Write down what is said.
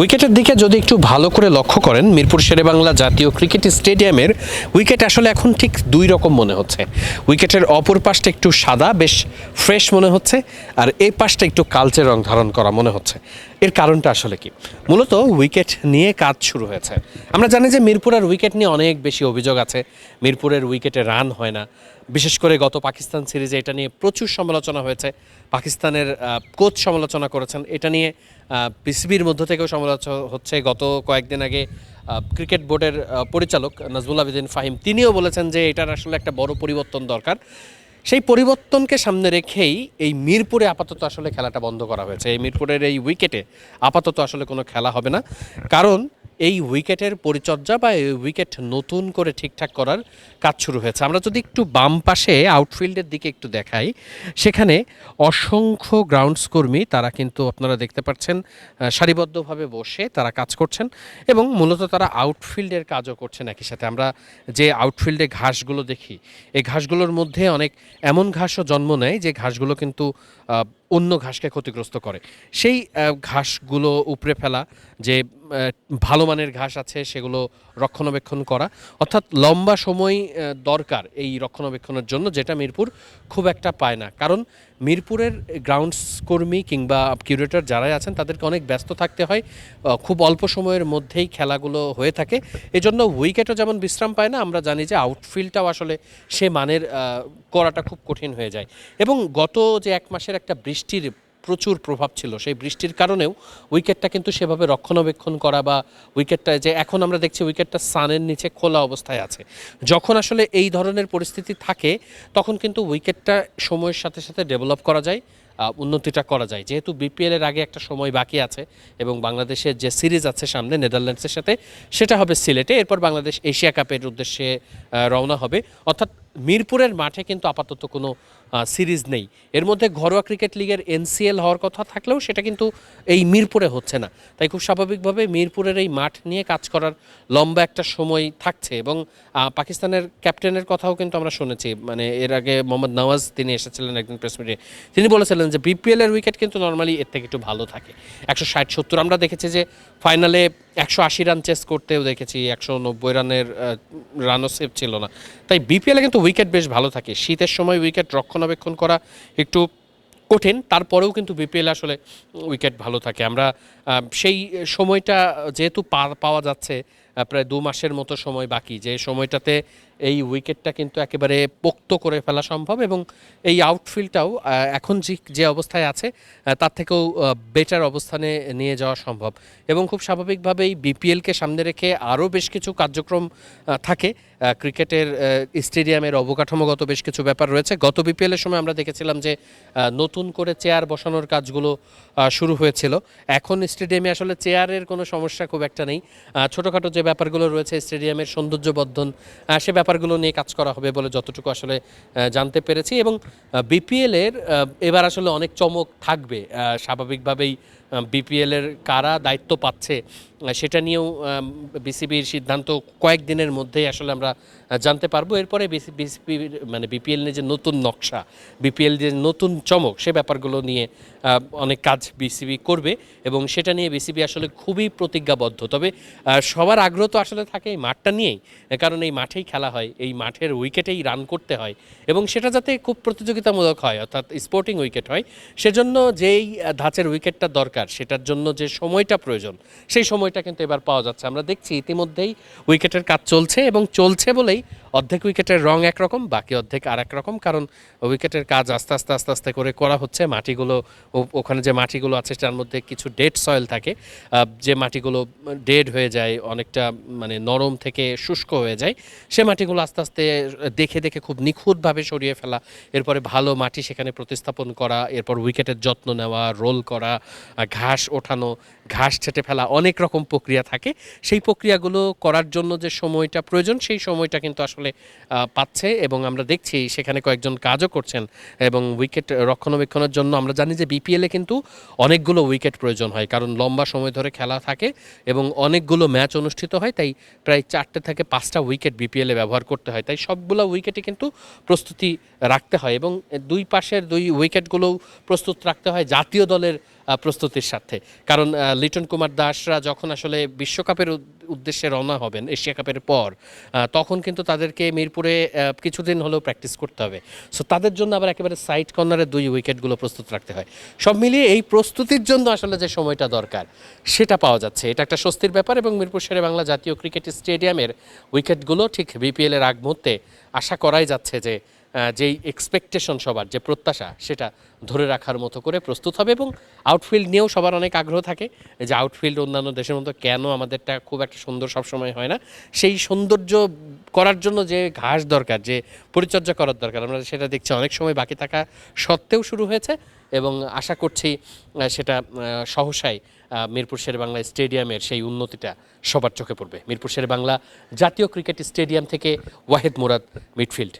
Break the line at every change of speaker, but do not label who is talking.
উইকেটের দিকে যদি একটু ভালো করে লক্ষ্য করেন, মিরপুর শেরেবাংলা জাতীয় ক্রিকেট স্টেডিয়ামের উইকেট আসলে এখন ঠিক দুই রকম মনে হচ্ছে। উইকেটের অপর পাশটা একটু সাদা, বেশ ফ্রেশ মনে হচ্ছে, আর এই পাশটা একটু কালচে রং ধারণ করা মনে হচ্ছে। এর কারণটা আসলে কি? মূলত উইকেট নিয়ে কাজ শুরু হয়েছে। আমরা জানি যে মিরপুরের উইকেট নিয়ে অনেক বেশি অভিযোগ আছে। মিরপুরের উইকেটে রান হয় না। বিশেষ করে গত পাকিস্তান সিরিজে এটা নিয়ে প্রচুর সমালোচনা হয়েছে। পাকিস্তানের কোচ সমালোচনা করেছেন। এটা নিয়ে বিসিবির মধ্য থেকেও সমালোচনা হচ্ছে। গত কয়েকদিন আগে ক্রিকেট বোর্ডের পরিচালক নাজমুল আবেদিন ফাহিম, তিনিও বলেছেন যে এটার আসলে একটা বড় পরিবর্তন দরকার। সেই পরিবর্তনকে সামনে রেখেই এই মিরপুরে আপাতত আসলে খেলাটা বন্ধ করা হয়েছে। এই মিরপুরের এই উইকেটে আপাতত আসলে কোনো খেলা হবে না। কারণ এই উইকেটের পরিচর্যা বা এই উইকেট নতুন করে ঠিকঠাক করার কাজ শুরু হয়েছে। আমরা যদি একটু বাম পাশে আউটফিল্ডের দিকে একটু দেখাই, সেখানে অসংখ্য গ্রাউন্ডস কর্মী তারা কিন্তু আপনারা দেখতে পাচ্ছেন সারিবদ্ধভাবে বসে তারা কাজ করছেন এবং মূলত তারা আউটফিল্ডের কাজও করছেন একই সাথে। আমরা যে আউটফিল্ডে ঘাসগুলো দেখি, এই ঘাসগুলোর মধ্যে অনেক এমন ঘাসও জন্ম নেয় যে ঘাসগুলো কিন্তু অন্য ঘাসকে ক্ষতিগ্রস্ত করে। সেই ঘাসগুলো উপড়ে ফেলা, যে ভালো মানের ঘাস আছে, সেগুলো রক্ষণাবেক্ষণ করা, অর্থাৎ লম্বা সময় দরকার এই রক্ষণাবেক্ষণের জন্য, যেটা মিরপুর খুব একটা পায় না। কারণ মিরপুরের গ্রাউন্ডস কর্মী কিংবা কিউরেটর যারাই আছেন, তাদেরকে অনেক ব্যস্ত থাকতে হয়। খুব অল্প সময়ের মধ্যেই খেলাগুলো হয়ে থাকে। এজন্য উইকেটও যেমন বিশ্রাম পায় না, আমরা জানি যে আউটফিল্ডটাও আসলে সে মানের করাটা খুব কঠিন হয়ে যায়। এবং গত যে এক মাসের একটা বৃষ্টির প্রচুর প্রভাব ছিল। সেই বৃষ্টির কারণেও উইকেটটা কিন্তু সেভাবে রক্ষণাবেক্ষণ করা বা উইকেটটা যে এখন আমরা দেখছি উইকেটটা সানের নিচে খোলা অবস্থায় আছে। যখন আসলে এই ধরনের পরিস্থিতি থাকে, তখন কিন্তু উইকেটটা সময়ের সাথে সাথে ডেভেলপ করা যায় উন্নতিটা করা যায়। যেহেতু বিপিএল এর আগে একটা সময় বাকি আছে এবং বাংলাদেশের যে সিরিজ আছে সামনে, নেদারল্যান্ডসের সাথে, সেটা হবে সিলেটে। এরপর বাংলাদেশ এশিয়া কাপের উদ্দেশ্যে রওনা হবে। অর্থাৎ মিরপুরের মাঠে কিন্তু আপাতত কোনো সিরিজ নেই। এর মধ্যে ঘরোয়া ক্রিকেট লিগের এনসিএল হওয়ার কথা থাকলেও সেটা কিন্তু এই মিরপুরে হচ্ছে না। তাই খুব স্বাভাবিকভাবে মিরপুরের এই মাঠ নিয়ে কাজ করার লম্বা একটা সময় থাকছে এবং পাকিস্তানের ক্যাপ্টেনের কথাও কিন্তু আমরা শুনেছি। মানে এর আগে মোহাম্মদ নওয়াজ তিনি এসেছিলেন একদিন প্রেস মিটে তিনি বলেছিলেন যে বিপিএলের উইকেট কিন্তু নর্মালি এর থেকে একটু ভালো থাকে। একশো ষাট, সত্তর আমরা দেখেছি যে ফাইনালে একশো আশি রান চেস করতেও দেখেছি, একশো নব্বই রানের রানও সেভ ছিল না। তাই বিপিএলে কিন্তু উইকেট বেশ ভালো থাকে। শীতের সময় উইকেট রক্ষণাবেক্ষণ করা একটু কঠিন, তারপরেও কিন্তু বিপিএল আসলে উইকেট ভালো থাকে। আমরা সেই সময়টা যেহেতু পাওয়া যাচ্ছে প্রায় দু মাসের মতো সময় বাকি, যে সময়টাতে এই উইকেটটা কিন্তু একেবারে পোক্ত করে ফেলা সম্ভব এবং এই আউটফিল্ডটাও এখন যে যে অবস্থায় আছে তার থেকেও বেটার অবস্থানে নিয়ে যাওয়া সম্ভব। এবং খুব স্বাভাবিকভাবেই বিপিএলকে সামনে রেখে আরও বেশ কিছু কার্যক্রম থাকে। ক্রিকেটের স্টেডিয়ামের অবকাঠামোগত বেশ কিছু ব্যাপার রয়েছে। গত বিপিএলের সময় আমরা দেখেছিলাম যে নতুন করে চেয়ার বসানোর কাজগুলো শুরু হয়েছিল। এখন স্টেডিয়ামে আসলে চেয়ারের কোনো সমস্যা খুব একটা নেই। ছোটোখাটো যে ব্যাপারগুলো রয়েছে, স্টেডিয়ামের সৌন্দর্যবর্ধন সে ব্যাপারগুলো নিয়ে কাজ করা হবে বলে যতটুকু আসলে জানতে পেরেছি এবং বিপিএলের এবার আসলে অনেক চমক থাকবে। স্বাভাবিকভাবেই বিপিএলের কারা দায়িত্ব পাচ্ছে সেটা নিয়েও বিসিবির সিদ্ধান্ত কয়েকদিনের মধ্যেই আসলে আমরা জানতে পারব। এরপরে বিসিবি মানে বিপিএল নিয়ে যে নতুন নকশা, বিপিএল যে নতুন চমক, সে ব্যাপারগুলো নিয়ে অনেক কাজ বিসিবি করবে এবং সেটা নিয়ে বিসিবি আসলে খুবই প্রতিজ্ঞাবদ্ধ। তবে সবার আগ্রহ তো আসলে থাকে এই মাঠটা নিয়েই, কারণ এই মাঠেই খেলা হয়, এই মাঠের উইকেটেই রান করতে হয় এবং সেটা যাতে খুব প্রতিযোগিতামূলক হয়, অর্থাৎ স্পোর্টিং উইকেট হয়, সেজন্য যেই ধাঁচের উইকেটটা দরকার, সেটার জন্য যে সময়টা প্রয়োজন, সেই সময়টা কিন্তু এবার পাওয়া যাচ্ছে। আমরা দেখছি ইতিমধ্যেই উইকেটের কাজ চলছে এবং চলছে বলেই অর্ধেক উইকেটের রং একরকম, বাকি অর্ধেক আর রকম কারণ উইকেটের কাজ আস্তে আস্তে আস্তে আস্তে করে করা হচ্ছে। মাটিগুলো ওখানে যে মাটিগুলো আছে তার মধ্যে কিছু ডেড সয়েল থাকে। যে মাটিগুলো ডেড হয়ে যায়, অনেকটা মানে নরম থেকে শুষ্ক হয়ে যায়, সে মাটিগুলো আস্তে আস্তে দেখে দেখে খুব নিখুঁতভাবে সরিয়ে ফেলা। এরপরে ভালো মাটি সেখানে প্রতিস্থাপন করা, এরপর উইকেটের যত্ন নেওয়া, রোল করা, ঘাস ওঠানো, ঘাস ছেটে ফেলা, অনেক রকম প্রক্রিয়া থাকে। সেই প্রক্রিয়াগুলো করার জন্য যে সময়টা প্রয়োজন, সেই সময়টা কিন্তু আসলে আহ, পাচ্ছে এবং আমরা দেখছি সেখানে কয়েকজন কাজও করছেন এবং উইকেট রক্ষণাবেক্ষণের জন্য আমরা জানি যে বিপিএলে কিন্তু অনেকগুলো উইকেট প্রয়োজন হয় কারণ লম্বা সময় ধরে খেলা থাকে এবং অনেকগুলো ম্যাচ অনুষ্ঠিত হয় তাই প্রায় চারটে থেকে পাঁচটা উইকেট বিপিএলে ব্যবহার করতে হয়। তাই সবগুলো উইকেটে কিন্তু প্রস্তুতি রাখতে হয় এবং দুই পাশের দুই উইকেটগুলোও প্রস্তুত রাখতে হয় জাতীয় দলের প্রস্তুতির স্বার্থে কারণ লিটন কুমার দাসরা যখন আসলে বিশ্বকাপের উদ্দেশ্যে রওনা হবেন, এশিয়া কাপের পর তখন কিন্তু তাদেরকে মিরপুরে কিছুদিন হলেও প্র্যাকটিস করতে হবে। সো তাদের জন্য আবার একেবারে সাইড কর্নারে দুই উইকেটগুলো প্রস্তুত রাখতে হয়। সব মিলিয়ে এই প্রস্তুতির জন্য আসলে যে সময়টা দরকার, সেটা পাওয়া যাচ্ছে। এটা একটা স্বস্তির ব্যাপার এবং মিরপুর শেরে বাংলা জাতীয় ক্রিকেট স্টেডিয়ামের উইকেটগুলো ঠিক বিপিএলের আগ মুহূর্তে আশা করাই যাচ্ছে যে যেই এক্সপেকটেশন সবার যে প্রত্যাশা সেটা ধরে রাখার মতো করে প্রস্তুত হবে এবং আউটফিল্ড নিয়েও সবার অনেক আগ্রহ থাকে যে আউটফিল্ড অন্যান্য দেশের মতো কেন আমাদেরটা খুব একটা সুন্দর সবসময় হয় না? সেই সৌন্দর্য করার জন্য যে ঘাস দরকার যে পরিচর্যা করার দরকার আমরা সেটা দেখছি অনেক সময় বাকি থাকা সত্ত্বেও শুরু হয়েছে এবং আশা করছি সেটা আহ, সহসাই মিরপুর শের বাংলা স্টেডিয়ামের সেই উন্নতিটা সবার চোখে পড়বে। মিরপুর শের বাংলা জাতীয় ক্রিকেট স্টেডিয়াম থেকে ওয়াহেদ মুরাদ মিডফিল্ড।